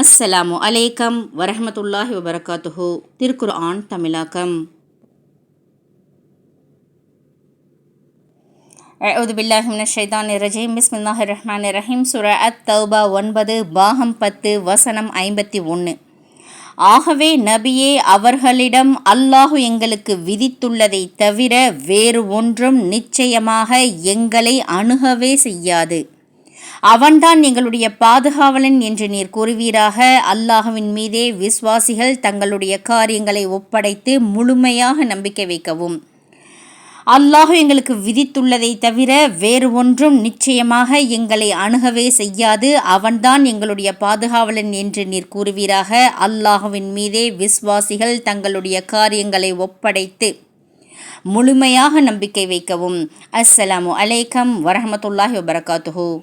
அஸ்ஸலாமு அலைக்கம் வரஹமத்துல்லாஹி வபரகாத்துஹு. திருக்குர் ஆண் தமிழாக்கம். அவுது பில்லாஹி மின ஷைதான் ரஜீம். பிஸ்மில்லாஹி ரஹ்மான் ரஹீம். சுர அத் தௌபா ஒன்பது பாகம் பத்து வசனம் ஐம்பத்தி ஒன்று ஆகவே நபியே அவர்களிடம் அல்லாஹு எங்களுக்கு விதித்துள்ளதை தவிர வேறு ஒன்றும் நிச்சயமாக எங்களை அணுகவே செய்யாது. அவன்தான் எங்களுடைய பாதுகாவலன் என்று நீர் கூறுவீராக. அல்லாஹுவின் மீதே விஸ்வாசிகள் தங்களுடைய காரியங்களை ஒப்படைத்து முழுமையாக நம்பிக்கை வைக்கவும். அல்லாஹு எங்களுக்கு விதித்துள்ளதை தவிர வேறு ஒன்றும் நிச்சயமாக எங்களை அணுகவே செய்யாது. அவன்தான் எங்களுடைய பாதுகாவலன் என்று நீர் கூறுவீராக. அல்லாஹுவின் மீதே விஸ்வாசிகள் தங்களுடைய காரியங்களை ஒப்படைத்து முழுமையாக நம்பிக்கை வைக்கவும். அஸ்ஸலாமு அலைக்கம் வரஹமத்துல்லாஹி வபரகாத்துஹூ.